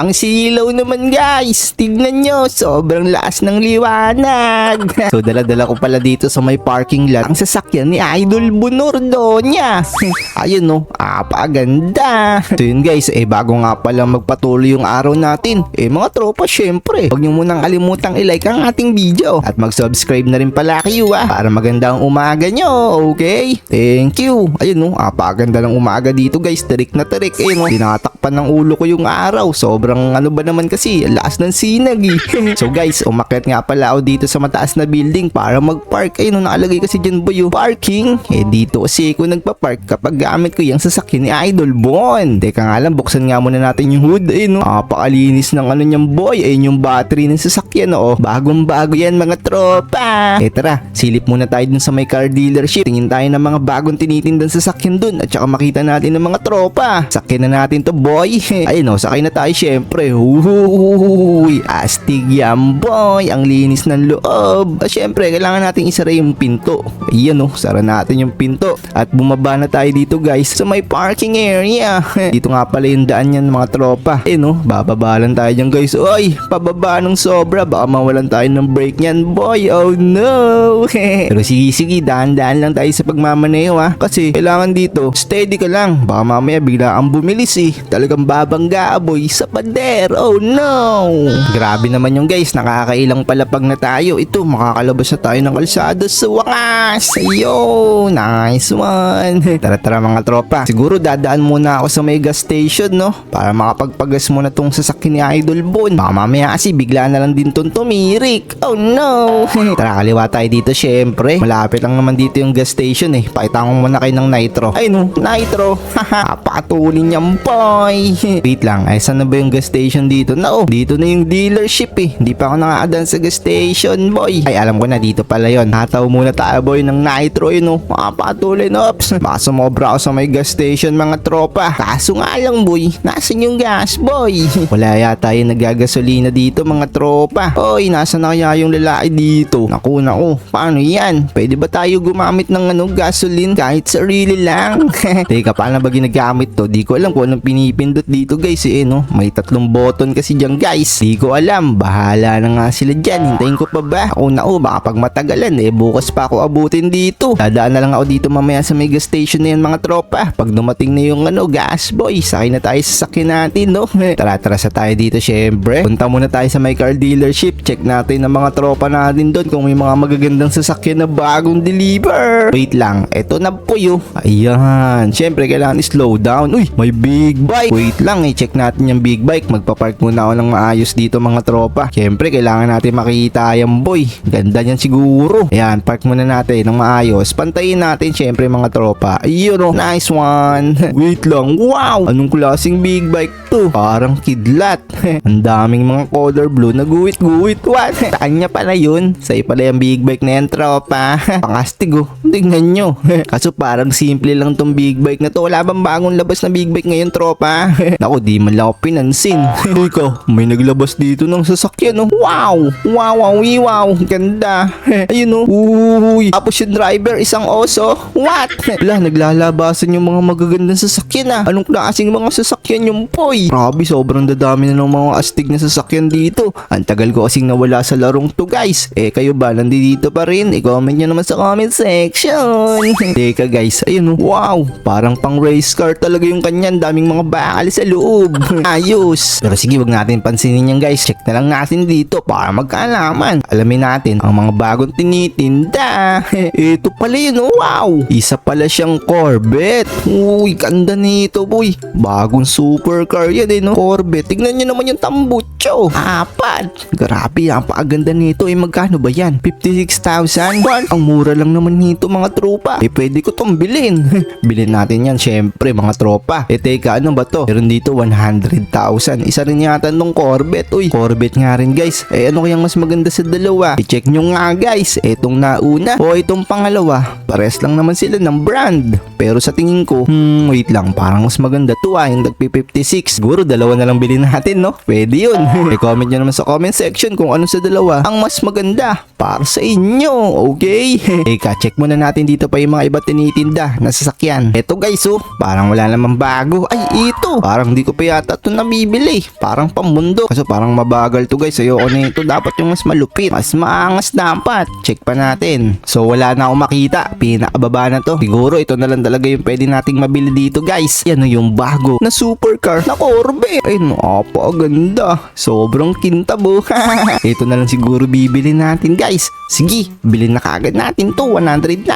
Ang silaw naman guys. Tignan nyo, sobrang lakas ng liwanag. so dala-dala ko pala dito sa may parking lot ang sasakyan ni Idol Bunordo niya. Ayun no, apaganda. So yun guys, eh bago nga pala magpatuloy yung araw natin, eh mga tropa syempre, huwag nyo munang kalimutang i-like ang ating video at mag-subscribe na rin pala kayo ah para maganda ang umaga nyo, okay? Thank you. Ayun no, apaganda ng umaga dito guys, tarik na tarik. Eh no, tinatakpan ng ulo ko yung araw. Sobrang ano ba naman kasi, lakas ng sinag eh. so guys, umakyat nga pala ako dito sa mataas na building para mag-park. Ayun nakalagay kasi dyan ba yung parking? Eh dito kasi ako nagpa-park kapag gamit ko yung sasakyan ni Idol Bon. Teka nga lang, buksan nga muna natin yung hood. Ayun no, napakalinis ng ano niyang boy. Ayun yung battery ng sasakyan oh. Bagong bago yan mga tropa. Eh tara, silip muna tayo dun sa may car dealership. Tingin tayo ng mga bagong tinitindang sasakyan dun at saka makita natin ng mga tropa. Sakyan na natin to boy. Ayun oh, sakay na tayo syempre. Uy, astig yan boy. Ang linis ng loob. At syempre, kailangan natin isara yung pinto. Ayan oh, sara natin yung pinto. At bumaba na tayo dito guys sa may parking area. dito nga pala yung daan yan mga tropa. Eh no, bababa lang tayo dyan guys. Oy, pababa ng sobra. Baka mawalan tayo ng break niyan boy. Oh no. Pero sige sige, dahan-dahan lang tayo sa pagmamaneho ha. Kasi kailangan dito, steady ka lang. Baka mamaya bigla ang bumilis eh. Talagang babangga boy sa pader. Oh no. Grabe naman yung guys, nakakailang palapag na tayo. Ito, makakalabas na tayo ng kalsada sa wakas. Ayun, nice one. Tara tara mga tropa. Siguro dadaan muna ako sa may gas station no. Para makapagpagas muna tong sasakyan ni Idol Bon. Baka mamaya kasi bigla na lang din tong tumirik. Oh no. tara kaliwa tayo dito syempre. Malapit lang naman dito yung gas station eh. Pakita ko muna kayo ng nitro. Ay no, nitro. Haha, napakatulin niyang boy. Wait lang, ay saan na ba yung gas station dito? No, dito na yung dealership eh. Hindi pa ako nakaadan sa gas station boy. Ay alam ko na dito pala yon. Hataw muna tayo boy ng nitro yun oh. Makapatuloy ops. Baka sumobra ako sa may gas station mga tropa. Kaso nga lang boy, nasan yung gas boy? Wala yata yung nagagasolina dito mga tropa. Oy, nasa na kaya yung lalaki dito? Naku naku, paano yan? Pwede ba tayo gumamit ng ano gasoline kahit sarili lang? Teka, paano ba ginagamit to? Di ko alam kung anong pinipindot dito guys eh no. May tatlong button kasi dyan guys. Di ko alam, bahala na nga sila dyan. Hintayin ko pa ba? Ako na oh, baka pag matagalan eh bukas pa ako abutin dito. Dadaan na lang ako dito mamaya sa mega station na yan mga tropa. Pag dumating na yung ano gas boy, sakay na tayo sa sakyan natin no. Tara tara sa tayo dito syempre. Punta muna tayo sa my car dealership. Check natin ang mga tropa natin doon kung may mga magagandang sasakyan na bagong deliver. Wait lang, eto na po yun. Ayan, syempre kailangan slow down. Uy, may big bike. Wait lang, i-check natin yung big bike. Magpapark muna ako ng maayos dito mga tropa. Syempre kailangan natin makita yung boy. Ganda niyan siguro. Ayan, park muna natin ng maayos. Pantayin natin syempre mga tropa. Ayun oh, nice one. Wait lang, wow! Anong klaseng big bike to? Parang kidlat. Ang daming mga color blue na guwit-guwit. What? Kanya pala yun. Sa'yo pala yung big bike na yan, tropa. Pangastig oh. Tingnan nyo. Kaso parang simple lang tong big bike na to. Wala bang bagong labas na big bike ngayon, tropa? Naku, di man lang ako pinansin. Teka, may naglabas dito ng sasakyan oh. Wow! Wow, wow, wow. Ganda. Ayun oh. Uy. Tapos yung driver, isang oso. What? Wala, naglalabasan yung mga magagandang sasakyan ah. Anong klaseng mga sasakyan yung poy? Grabe, sobrang dadami na ng mga astig na sasakyan dito. Ang tagal ko kasing nawala sa larong to guys. Eh kayo ba, nandito pa rin? I-comment nyo naman sa comment section. Teka guys, ayun oh. Wow, parang pang race car talaga yung kanyan. Daming mga bakal sa loob. Ayos. Pero sige, wag natin pansinin yan guys. Check na lang natin dito para magkaalaman. Alamin natin ang mga bagong tinitinda. Ito pala yun, oh. wow. Isa pala siyang Corvette. Uy, ganda nito, boy. Bagong supercar yan, eh, no? Corvette. Tignan nyo naman yung tambutso. Apat. Grabe, ang paaganda nito. Eh, magkano ba yan? 56,000? What? Ang mura lang naman nito, mga tropa. Eh, pwede ko tong bilhin. bilhin natin yan, syempre, mga tropa. Eh, teka, ano ba to? Meron dito 100,000. Isa rin yata nung Corvette. Uy, Corvette nga rin, guys. Eh, ano kayang mas maganda sa dalawa? I-check nyo nga, guys. Etong nauna o itong pangalawa. Pares lang naman sila ng brand. Pero sa tingin ko, hmm, wait lang. Parang mas maganda to ah, yung nagpi-56. Siguro dalawa na lang bilhin natin, no? Pwede yun. I-comment nyo naman sa comment section kung ano sa dalawa ang mas maganda para sa inyo, okay? Eka, check muna natin dito pa yung mga iba tinitinda na sasakyan. Eto guys, oh, parang wala namang bago. Ay, ito. Parang di ko pa yata ito nabibili. Bibili. Parang pamundo. Kaso parang mabagal to guys. Ayoko na ito. Dapat yung mas malupit. Mas maangas dapat. Check pa natin. So wala na akong makita. Pinakababa na to. Siguro ito na lang talaga yung pwede nating mabili dito guys. Yan yung bago na supercar na Corvette. Ay napaganda. Sobrang kintabo. ito na lang siguro bibili natin guys. Sige, bilhin na kagad natin to. 100,000.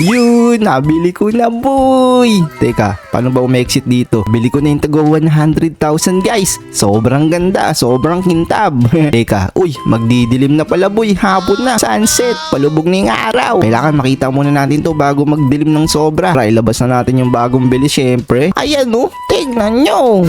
Yun, nabili ko na boy. Teka, paano ba umexit dito? Bili ko na yung tago 100,000 guys. Sobrang ganda, sobrang kintab. Teka, uy, magdidilim na pala boy. Hapon na, sunset, palubog na yung araw. Kailangan makita muna natin to bago magdilim ng sobra. Para ilabas na natin yung bagong bili syempre. Ayan oh, tingnan nyo.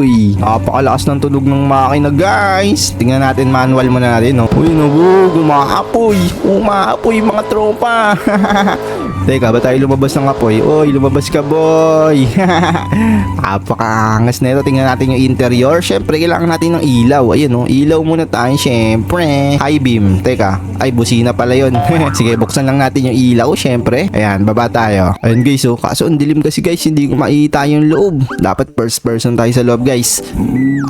Uy, napakalakas ng tunog ng makina guys. Tingnan natin manual muna natin no. Uy, nabog, umaapoy. Umaapoy mga tropa. Teka, ba tayo lumabas ng apoy? Uy, lumabas ka boy. Napakaangas na ito. Tingnan natin yung interior. Syempre, kailangan natin ng ilaw. Ayun oh, ilaw muna tayo syempre. High beam. Teka, ay busina pala yon. Sige, buksan lang natin yung ilaw syempre. Ayan, baba tayo. Ayun guys, oh. Kaso ang dilim kasi guys, hindi ko makita yung loob. Dapat first person tayo sa loob guys.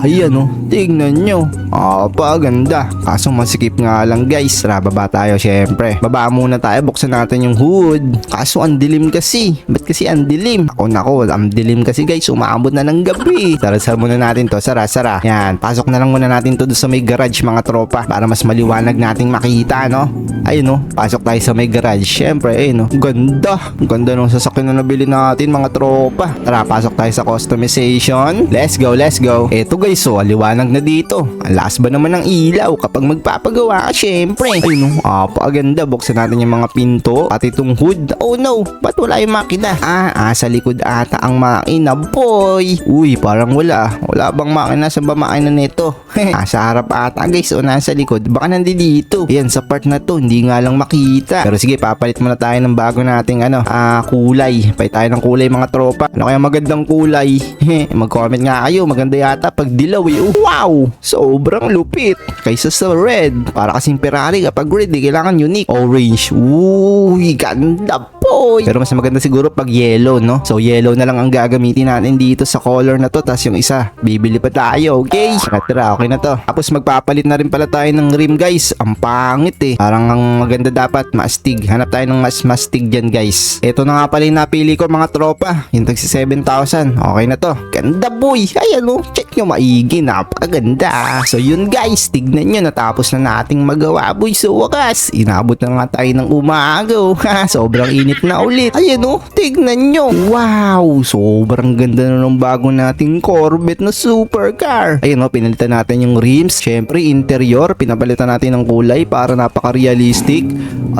Ayan oh, tingnan nyo. Apa, ganda. Kaso masikip nga lang guys. Tara, baba tayo syempre. Baba muna tayo, buksan natin yung hood. Kaso ang dilim kasi. Ba't kasi ang dilim? Ako nako, ang dilim kasi guys. Umaabot na ng gabi. Tara, sara muna natin to. Sara, sara. Yan, pasok na lang muna natin to sa may garage mga tropa. Para mas maliwanag nating makita, no? Ayun no, pasok tayo sa may garage. Syempre, ayun no. Ganda. Ganda ng sasakyan na nabili natin mga tropa. Tara, pasok tayo sa customization. Let's go, let's go. Eto guys, so liwanag na dito. Ang lakas ba naman ng ilaw kapag magpapagawa ka, syempre. Ayun no, apaganda. Buksan natin yung mga pinto. Pati itong hood. Oh no, ba't wala yung makina? Ah, ah, sa likod ata ang makina, boy. Uy, parang wala. Wala bang makina sa ba makina nito? ah, sa harap ata guys, o nasa likod. Baka nandito. Yan, sa part na to, hindi nga lang makita. Pero sige, papalit muna tayo ng bago nating ano, ah, kulay. Palit tayo ng kulay mga tropa. Ano kaya magandang kulay? Mag-comment nga kayo, maganda yata pag dilaw eh. Oh, wow! Sobrang lupit. Kaysa sa red. Para kasing Ferrari kapag red, eh, kailangan unique. Orange. Uy, ganda boy. Pero mas maganda siguro pag yellow, no? So yellow na lang ang gagamitin natin dito sa color na to. Tapos yung isa, bibili pa tayo. Okay? Tara, okay na to. Tapos magpapalit na rin pala tayo ng rim guys. Ang pangit eh. Parang ang maganda dapat, mastig. Hanap tayo ng mas mastig dyan guys. Ito na nga pala yung napili ko mga tropa. Yung tagsi 7,000. Okay na to. Ganda boy. Ayan oh. Check nyo maigi. Napakaganda. So yun guys. Tignan nyo. Natapos na nating magawa boy. So wakas. Inabot na nga tayo ng umaga. Ha, Sobrang init na ulit. Ayan oh. Tignan nyo. Wow. Sobrang ganda na ng bago nating Corvette na supercar. Ayan oh. Pinalitan natin yung rims. Syempre interior. Pinapalitan natin ng kulay para napaka-realistic.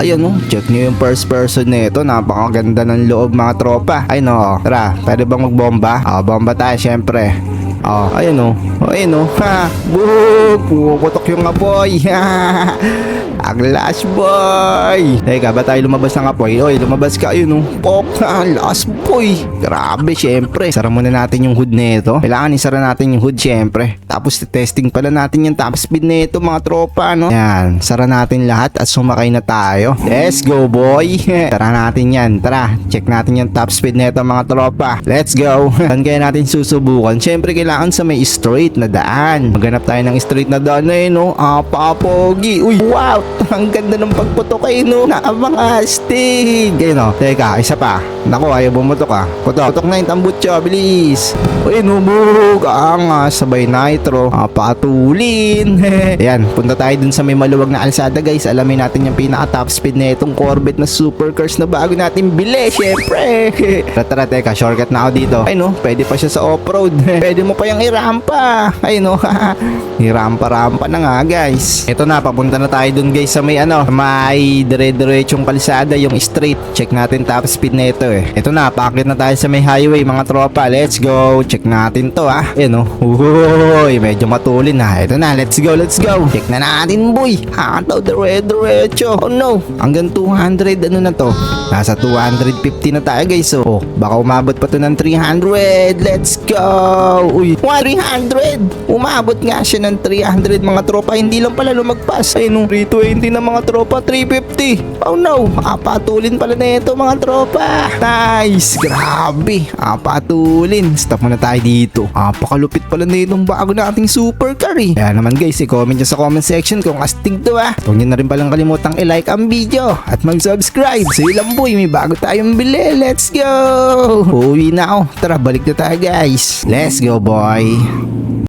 Ayan oh. Check nyo yung first person nito. Napakaganda ng loob mga tropa. Ayun oh. Tara. Pwede bang magbomba? Ah, bomba tayo syempre. Oh, ayun oh. Oh, ayun oh. Ha, boom! Pumuputok yung apoy. Ang last boy. Teka, ba tayo lumabas ng apoy? Oy, lumabas ka. Ayun oh. Pop na, last boy. Grabe, syempre. Sara muna natin yung hood nito. Kailangan isara natin yung hood, syempre. Tapos, testing pala natin yung top speed nito, mga tropa, no? Yan, sara natin lahat at sumakay na tayo. Let's go, boy. Tara natin yan. Tara, check natin yung top speed nito, mga tropa. Let's go. Saan kaya natin susubukan? Syempre, kailangan sa may straight na daan. Maghanap tayo ng straight na daan na yun, no? Apapogi. Uy, wow! Ang ganda ng pagputok eh, no? Nakamangastig. Ayun, no? Teka, isa pa. Naku, ayaw bumutok ah. Putok. Putok na yung tambutso. Bilis. Uy, numog. Angas. Sabay nitro. Ah, patulin. Ayan, punta tayo dun sa may maluwag na alsada, guys. Alamin natin yung pinaka top speed na itong Corvette na supercars na bago natin bili. Syempre. tara, tara, teka. Shortcut na ako dito. Ay, no? Pwede pa siya sa off-road. pwede mo pa yung irampa. Ay, no? Irampa-rampa na nga, guys. Ito na, papunta na tayo dun, guys, sa may ano, may dire-diretsong kalsada, yung straight. Check natin top speed na ito eh. Ito na, paakit na tayo sa may highway, mga tropa. Let's go. Check natin to, ah. Ayan, oh. Uy, medyo matulin, ha. Ito na, let's go, let's go. Check na natin, boy. Hataw, dire-diretso. Oh, no. Hanggang 200, ano na to? Nasa 250 na tayo, guys. Oh, baka umabot pa to ng 300. Let's go. Uy, 300! Umabot nga siya ng 300 mga tropa. Hindi lang pala lumagpas. Ay nung 320 na mga tropa, 350. Oh no, apatulin pala na ito mga tropa. Nice! Grabe! Apatulin. Stop muna tayo dito. Apakalupit pala na itong bago nating super car eh. Kaya naman guys, i-comment nyo sa comment section kung astig to ah. Huwag nyo na rin palang kalimutang i-like ang video at mag-subscribe. So ilang boy, may bago tayong bili. Let's go! Uwi na ako. Tara, balik na tayo guys. Let's go boy.